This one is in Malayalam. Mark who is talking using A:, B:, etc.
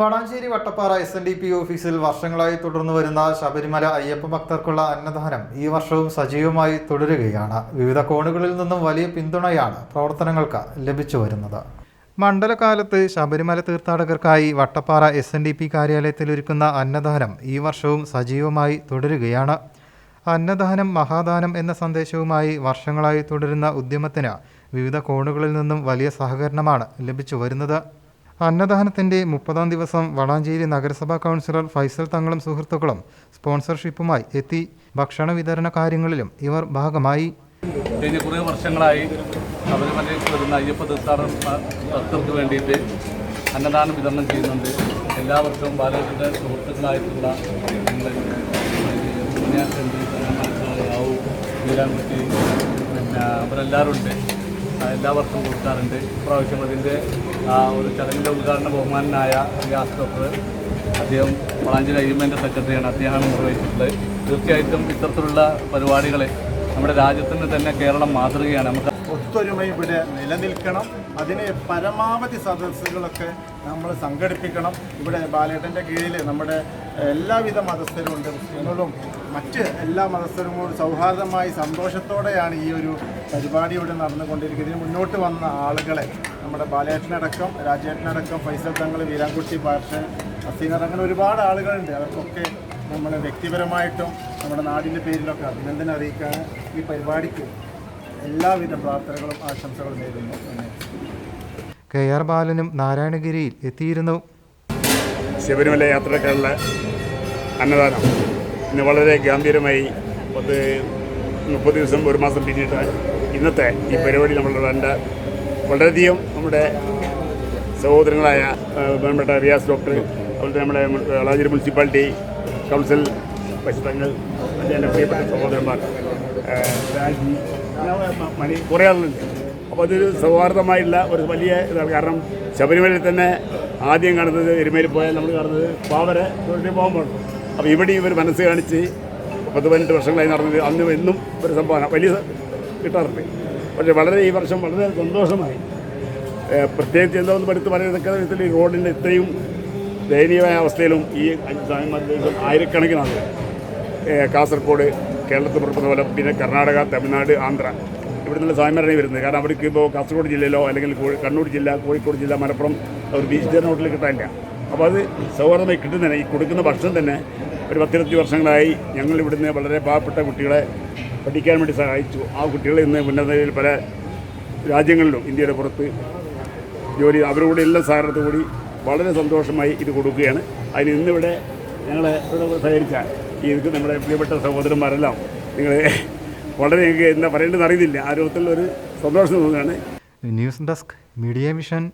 A: Valanchery Vattappara S N D P ഓഫീസിൽ വർഷങ്ങളായി തുടർന്നു വരുന്ന ശബരിമല അയ്യപ്പ ഭക്തർക്കുള്ള അന്നദാനം ഈ വർഷവും സജീവമായി തുടരുകയാണ്. വിവിധ കോണുകളിൽ നിന്നും വലിയ പിന്തുണയാണ് പ്രവർത്തനങ്ങൾക്ക് ലഭിച്ചു വരുന്നത്. മണ്ഡലകാലത്ത് Sabarimala തീർത്ഥാടകർക്കായി Vattappara S N D P കാര്യാലയത്തിൽ ഒരുക്കുന്ന അന്നദാനം ഈ വർഷവും സജീവമായി തുടരുകയാണ്. അന്നദാനം മഹാദാനം എന്ന സന്ദേശവുമായി വർഷങ്ങളായി തുടരുന്ന ഉദ്യമത്തിന് വിവിധ കോണുകളിൽ നിന്നും വലിയ സഹകരണമാണ് ലഭിച്ചു വരുന്നത്. അന്നദാനത്തിന്റെ മുപ്പതാം ദിവസം വളാഞ്ചേരി നഗരസഭാ കൗൺസിലർ ഫൈസൽ തങ്ങളും സുഹൃത്തുക്കളും സ്പോൺസർഷിപ്പുമായി എത്തി ഭക്ഷണ വിതരണ കാര്യങ്ങളിലും ഇവർ ഭാഗമായി
B: കഴിഞ്ഞ കുറേ വർഷങ്ങളായി ശബരിമലയിൽ വരുന്ന അയ്യപ്പ തീർത്ഥാടന വേണ്ടിയിട്ട് അന്നദാനം വിതരണം ചെയ്യുന്നുണ്ട് എല്ലാ വർഷവും ബാലകൃഷ്ണന്റെ സുഹൃത്തുക്കളായിട്ടുള്ള പിന്നെ അവരെല്ലാവരും ഉണ്ട് എല്ലാ വർഷവും കൊടുക്കാറുണ്ട്. ഇപ്രാവശ്യം അതിന്റെ ഒരു ചടങ്ങിന്റെ ഉദ്ഘാടന ബഹുമാനായ റിയാസ് ഡോക്ടർ അദ്ദേഹം വളാഞ്ചേരി അയ്യമ്മേന്റെ സെക്രട്ടറിയാണ്. അദ്ദേഹമാണ് നിർവഹിച്ചിട്ടുള്ളത്. തീർച്ചയായിട്ടും ഇത്തരത്തിലുള്ള പരിപാടികളെ നമ്മുടെ രാജ്യത്തിന് തന്നെ കേരളം മാതൃകയാണ്. നമുക്ക്
C: ഒത്തൊരുമ ഇവിടെ നിലനിൽക്കണം. അതിനെ പരമാവധി സദസ്സുകളൊക്കെ നമ്മൾ സംഘടിപ്പിക്കണം. ഇവിടെ ബാലേട്ടന്റെ കീഴിൽ നമ്മുടെ എല്ലാവിധ മതസ്ഥരുണ്ട് മുസ്ലിങ്ങളും മറ്റ് എല്ലാ മതസ്ഥരും കൂടി സൗഹാർദ്ദമായി സന്തോഷത്തോടെയാണ് ഈ ഒരു പരിപാടി ഇവിടെ നടന്നുകൊണ്ടിരിക്കുന്നത്. ഇതിന് മുന്നോട്ട് വന്ന ആളുകളെ നമ്മുടെ ബാലേട്ടനടക്കം രാജേട്ടനടക്കം ഫൈസൽ തങ്ങൾ വീരാൻകുട്ടി പാർട്ടൻ അസീനർ അങ്ങനെ ഒരുപാട് ആളുകളുണ്ട്. അവർക്കൊക്കെ നമ്മൾ വ്യക്തിപരമായിട്ടും നമ്മുടെ നാടിന്റെ പേരിലൊക്കെ അഭിനന്ദനം അറിയിക്കാൻ ഈ പരിപാടിക്ക് എല്ലാവിധ പ്രാർത്ഥനകളും ആശംസകളും നേരുന്നു.
A: കെ ആർ ബാലനും നാരായണഗിരിയിൽ എത്തിയിരുന്നു.
D: ശബരിമല യാത്രക്കാരുടെ അന്നദാനം. ഇന്ന് വളരെ ഗാംഭീരമായി പത്ത് മുപ്പത് ദിവസം ഒരു മാസം പിന്നിട്ട് ഇന്നത്തെ ഈ പരിപാടി നമ്മൾ എന്റെ വളരെയധികം നമ്മുടെ സഹോദരങ്ങളായ ബഹുമാനപ്പെട്ട റിയാസ് ഡോക്ടർ അതുപോലെ നമ്മുടെ വളാഞ്ചേരി മുനിസിപ്പാലിറ്റി കൗൺസിൽ പശുത്തങ്ങൾ അതിന്റെ എന്റെ പ്രിയപ്പെട്ട സഹോദരന്മാർ മണി കുറേ ആളുകളുണ്ട്. അപ്പോൾ അതൊരു സൗഹാർദ്ദമായിട്ടുള്ള ഒരു വലിയ ഇതാണ്. കാരണം ശബരിമലയിൽ തന്നെ ആദ്യം കാണുന്നത് എരുമേലി പോയാൽ നമ്മൾ കാണുന്നത് പാവരെ പോകുമ്പോൾ. അപ്പോൾ ഇവിടെ ഇവർ മനസ്സ് കാണിച്ച് പത്ത് പതിനെട്ട് വർഷങ്ങളായി നടന്നത്. അന്ന് എന്നും ഒരു സംഭവമാണ്. വലിയ കിട്ടാറുണ്ട്. പക്ഷേ വളരെ ഈ വർഷം വളരെ സന്തോഷമായി. പ്രത്യേകിച്ച് എന്താണെന്ന് എടുത്ത് പറയുന്നതൊക്കെ വിധത്തിൽ ഈ റോഡിന്റെ ഇത്രയും ദയനീയമായ അവസ്ഥയിലും ഈ അഞ്ച് ആയിരക്കണക്കിന് ആളുകൾ. കാസർഗോഡ് കേരളത്തിൽ പുറപ്പെടുന്ന പോലെ പിന്നെ കർണാടക തമിഴ്നാട് ആന്ധ്ര. ഇവിടെ നിന്നുള്ള സ്വാമിമാരാണ് വരുന്നത്. കാരണം അവർക്ക് ഇപ്പോൾ കാസർഗോഡ് ജില്ലയിലോ അല്ലെങ്കിൽ കണ്ണൂർ ജില്ല കോഴിക്കോട് ജില്ല മലപ്പുറം അവർ ബീച്ച് ഹോട്ടലിൽ കിട്ടാനില്ല. അപ്പോൾ അത് സൗഹാർദ്ദമായി കിട്ടുന്നതിന് ഈ കൊടുക്കുന്ന ഭക്ഷണം തന്നെ ഒരു പത്തിരുപത്തി വർഷങ്ങളായി ഞങ്ങൾ ഇവിടുന്ന് വളരെ പാവപ്പെട്ട കുട്ടികളെ പഠിക്കാൻ വേണ്ടി സഹായിച്ചു. ആ കുട്ടികളെ ഇന്ന് ഉന്നതയിൽ പല രാജ്യങ്ങളിലും ഇന്ത്യയുടെ പുറത്ത് ജോലി അവരോട് എല്ലാം സഹകരണത്തോടു കൂടി വളരെ സന്തോഷമായി ഇത് കൊടുക്കുകയാണ്. അതിന് ഇന്നിവിടെ ഞങ്ങളെ സഹകരിച്ച ഇത് നമ്മുടെ പ്രിയപ്പെട്ട സഹോദരന്മാരെല്ലാം നിങ്ങൾ വളരെ എന്താ പറയേണ്ടതെന്ന് അറിയുന്നില്ല. ആ രൂപത്തിലുള്ള ഒരു സന്തോഷം തോന്നുകയാണ്.
A: News desk media mission.